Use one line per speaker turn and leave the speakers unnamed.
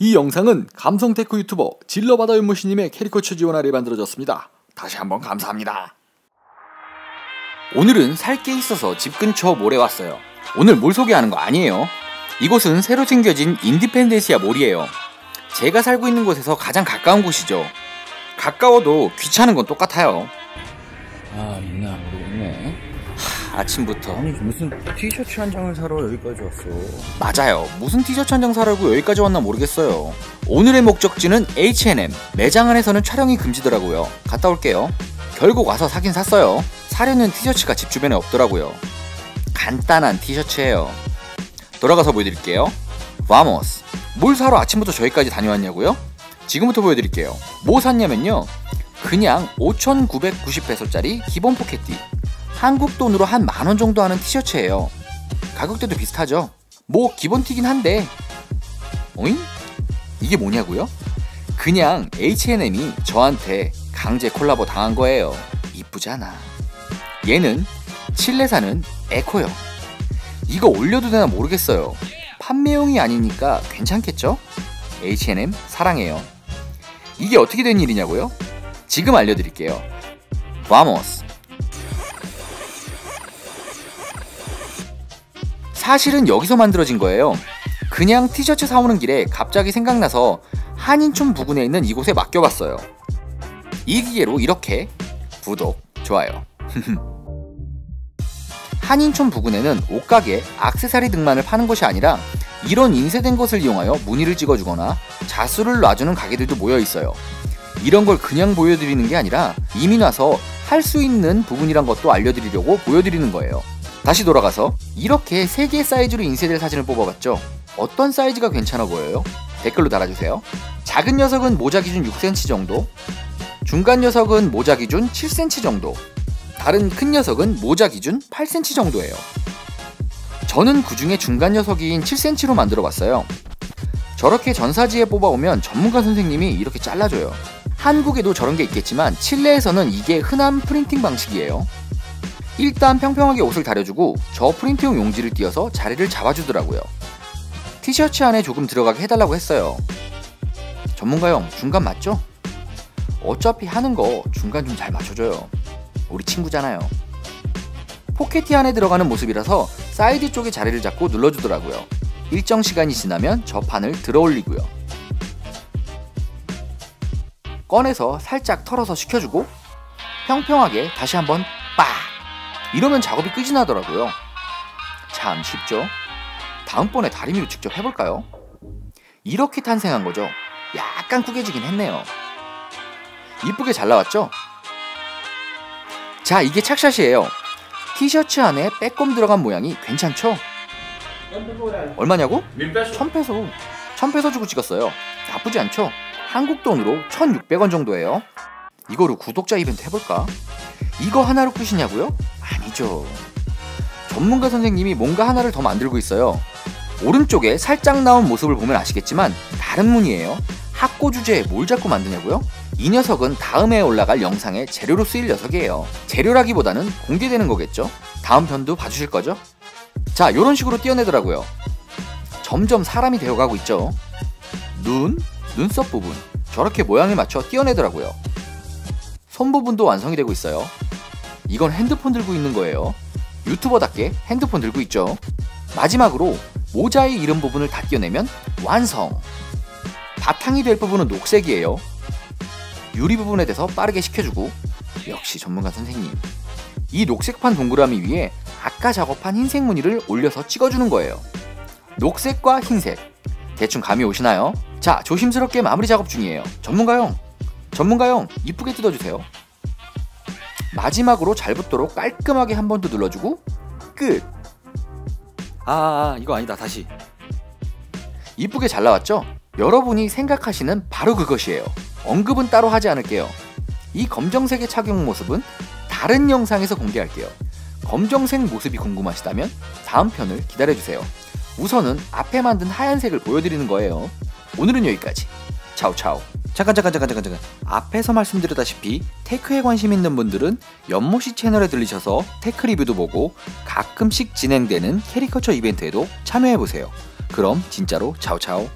이 영상은 감성 테크 유튜버 질러바다 윤모씨님의 캐리커처 지원 아래 만들어졌습니다. 다시 한번 감사합니다. 오늘은 살 게 있어서 집 근처 몰에 왔어요. 오늘 몰 소개하는 거 아니에요. 이곳은 새로 생겨진 인디펜덴시아 몰이에요. 제가 살고 있는 곳에서 가장 가까운 곳이죠. 가까워도 귀찮은 건 똑같아요.
아 있나
하, 아침부터
아니 무슨 티셔츠 한 장을 사러 여기까지 왔어
맞아요. 무슨 티셔츠 한 장 사려고 여기까지 왔나 모르겠어요. 오늘의 목적지는 H&M. 매장 안에서는 촬영이 금지더라고요. 갔다 올게요. 결국 와서 사긴 샀어요. 사려는 티셔츠가 집 주변에 없더라고요. 간단한 티셔츠예요. 돌아가서 보여드릴게요. 바모스. 뭘 사러 아침부터 저기까지 다녀왔냐고요? 지금부터 보여드릴게요. 뭐 샀냐면요. 그냥 5,990페소짜리 기본 포켓티. 한국 돈으로 한 만 원 정도 하는 티셔츠예요. 가격대도 비슷하죠? 뭐 기본티긴 한데 오잉? 이게 뭐냐고요? 그냥 H&M이 저한테 강제 콜라보 당한 거예요. 이쁘잖아. 얘는 칠레사는 에코요. 이거 올려도 되나 모르겠어요. 판매용이 아니니까 괜찮겠죠? H&M 사랑해요. 이게 어떻게 된 일이냐고요? 지금 알려드릴게요. 바모스. 사실은 여기서 만들어진 거예요. 그냥 티셔츠 사오는 길에 갑자기 생각나서 한인촌 부근에 있는 이곳에 맡겨봤어요. 이 기계로 이렇게 구독, 좋아요. 한인촌 부근에는 옷가게, 악세사리 등만을 파는 곳이 아니라 이런 인쇄된 것을 이용하여 무늬를 찍어주거나 자수를 놔주는 가게들도 모여 있어요. 이런 걸 그냥 보여드리는 게 아니라 이미 나서 할 수 있는 부분이란 것도 알려드리려고 보여드리는 거예요. 다시 돌아가서 이렇게 3개의 사이즈로 인쇄될 사진을 뽑아봤죠. 어떤 사이즈가 괜찮아 보여요? 댓글로 달아주세요. 작은 녀석은 모자 기준 6cm 정도, 중간 녀석은 모자 기준 7cm 정도, 다른 큰 녀석은 모자 기준 8cm 정도예요. 저는 그 중에 중간 녀석인 7cm로 만들어 봤어요. 저렇게 전사지에 뽑아오면 전문가 선생님이 이렇게 잘라줘요. 한국에도 저런 게 있겠지만 칠레에서는 이게 흔한 프린팅 방식이에요. 일단 평평하게 옷을 다려주고 저 프린트용 용지를 띄어서 자리를 잡아주더라고요. 티셔츠 안에 조금 들어가게 해달라고 했어요. 전문가형 중간 맞죠? 어차피 하는 거 중간 좀 잘 맞춰줘요. 우리 친구잖아요. 포켓티 안에 들어가는 모습이라서 사이드 쪽에 자리를 잡고 눌러주더라고요. 일정 시간이 지나면 저 판을 들어 올리고요. 꺼내서 살짝 털어서 식혀주고 평평하게 다시 한번 빡! 이러면 작업이 끝이 나더라고요. 참 쉽죠? 다음번에 다리미로 직접 해볼까요? 이렇게 탄생한 거죠. 약간 구겨지긴 했네요. 이쁘게 잘 나왔죠? 자, 이게 착샷이에요. 티셔츠 안에 빼꼼 들어간 모양이 괜찮죠? 얼마냐고? 천페소. 천페소 주고 찍었어요. 나쁘지 않죠? 한국 돈으로 1,600원 정도예요. 이거로 구독자 이벤트 해볼까? 이거 하나로 끝이냐고요? 아니죠. 전문가 선생님이 뭔가 하나를 더 만들고 있어요. 오른쪽에 살짝 나온 모습을 보면 아시겠지만 다른 문이에요. 학고 주제에 뭘 자꾸 만드냐고요? 이 녀석은 다음에 올라갈 영상에 재료로 쓰일 녀석이에요. 재료라기보다는 공개되는 거겠죠? 다음 편도 봐주실 거죠? 자, 요런 식으로 띄어내더라고요. 점점 사람이 되어가고 있죠. 눈, 눈썹 부분 저렇게 모양에 맞춰 띄어내더라고요. 손 부분도 완성이 되고 있어요. 이건 핸드폰 들고 있는 거예요. 유튜버답게 핸드폰 들고 있죠. 마지막으로 모자의 이름 부분을 다 띄어내면 완성! 바탕이 될 부분은 녹색이에요. 유리 부분에 대해서 빠르게 식혀주고 역시 전문가 선생님. 이 녹색판 동그라미 위에 아까 작업한 흰색 무늬를 올려서 찍어주는 거예요. 녹색과 흰색. 대충 감이 오시나요? 자, 조심스럽게 마무리 작업 중이에요. 전문가형, 전문가형, 이쁘게 뜯어주세요. 마지막으로 잘 붙도록 깔끔하게 한 번 더 눌러주고 끝. 아, 아, 이거 아니다. 다시. 이쁘게 잘 나왔죠? 여러분이 생각하시는 바로 그것이에요. 언급은 따로 하지 않을게요. 이 검정색의 착용 모습은 다른 영상에서 공개할게요. 검정색 모습이 궁금하시다면 다음 편을 기다려주세요. 우선은 앞에 만든 하얀색을 보여드리는 거예요. 오늘은 여기까지. 차오차오. 잠깐 잠깐 잠깐 잠깐 잠깐. 앞에서 말씀드렸다시피 테크에 관심 있는 분들은 연모씨 채널에 들리셔서 테크 리뷰도 보고 가끔씩 진행되는 캐리커처 이벤트에도 참여해보세요. 그럼 진짜로 차오차오.